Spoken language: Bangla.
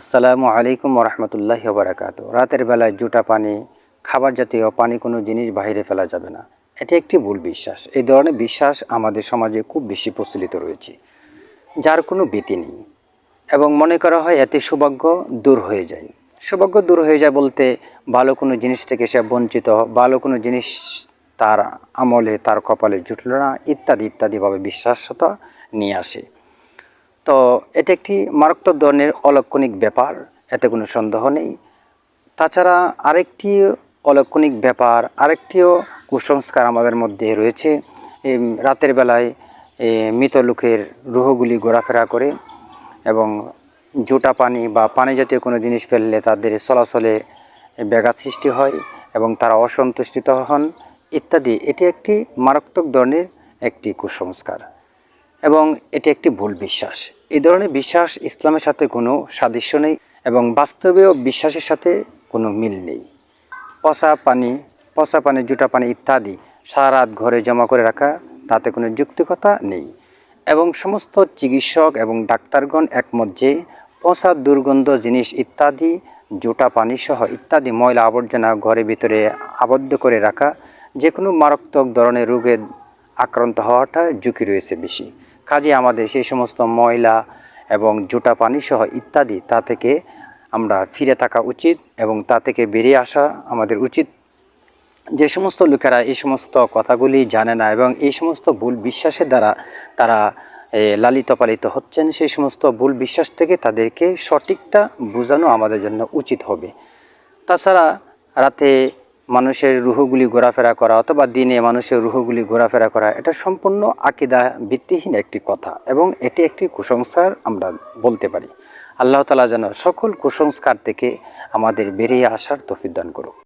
আসসালামু আলাইকুম রহমতুল্লাহ বারাকাত রাতের বেলায় জুটা পানি, খাবার জাতীয় পানি কোনো জিনিস বাইরে ফেলা যাবে না। এটি একটি ভুল বিশ্বাস। এই ধরনের বিশ্বাস আমাদের সমাজে খুব বেশি প্রচলিত রয়েছে, যার কোনো ভীতি নেই। এবং মনে করা হয় এতে সৌভাগ্য দূর হয়ে যায়। সৌভাগ্য দূর হয়ে যায় বলতে ভালো কোনো জিনিস থেকে সে বঞ্চিত, ভালো কোনো জিনিস তার আমলে, তার কপালে জুটল না, ইত্যাদি, ইত্যাদিভাবে বিশ্বাসতা নিয়ে আসে। তো এটা একটি মারাত্মক ধরনের অলক্ষণিক ব্যাপার, এতে কোনো সন্দেহ নেই। তাছাড়া আরেকটি অলক্ষণিক ব্যাপার, আরেকটিও কুসংস্কার আমাদের মধ্যে রয়েছে। রাতের বেলায় মৃত লোকের রুহগুলি ঘোরাফেরা করে এবং জোটা পানি বা পানি জাতীয় কোনো জিনিস ফেললে তাদের চলাচলে ব্যাঘাত সৃষ্টি হয় এবং তারা অসন্তুষ্টিত হন ইত্যাদি। এটি একটি মারাত্মক ধরনের একটি কুসংস্কার এবং এটি একটি ভুল বিশ্বাস। এই ধরনের বিশ্বাস ইসলামের সাথে কোনো সাদৃশ্য নেই এবং বাস্তবেও বিশ্বাসের সাথে কোনো মিল নেই। পচা পানি পচা পানি, জুটা পানি ইত্যাদি সারা রাত ঘরে জমা করে রাখা, তাতে কোনো যুক্তিকতা নেই। এবং সমস্ত চিকিৎসক এবং ডাক্তারগণ একমত যে পচা দুর্গন্ধ জিনিস ইত্যাদি, জোটা পানি সহ ইত্যাদি ময়লা আবর্জনা ঘরের ভিতরে আবদ্ধ করে রাখা যে কোনো মারাত্মক ধরনের রোগে আক্রান্ত হওয়াটা ঝুঁকি রয়েছে বেশি। কাজে আমাদের সেই সমস্ত ময়লা এবং জোটা পানি সহ ইত্যাদি তা থেকে আমরা ফিরে থাকা উচিত এবং তা থেকে বেরিয়ে আসা আমাদের উচিত। যে সমস্ত লোকেরা এই সমস্ত কথাগুলি জানে না এবং এই সমস্ত ভুল বিশ্বাসের দ্বারা তারা লালিত পালিত হচ্ছেন, সেই সমস্ত ভুল বিশ্বাস থেকে তাদেরকে সঠিকটা বোঝানো আমাদের জন্য উচিত হবে। তাছাড়া রাতে মানুষের রুহগুলি ঘোরাফেরা করা অথবা দিনে মানুষের রুহগুলি ঘোরাফেরা করা, এটা সম্পূর্ণ আকিদা ভিত্তিহীন একটি কথা এবং এটি একটি কুসংস্কার আমরা বলতে পারি। আল্লাহ তালা যেন সকল কুসংস্কার থেকে আমাদের বেরিয়ে আসার তফিদান করুক।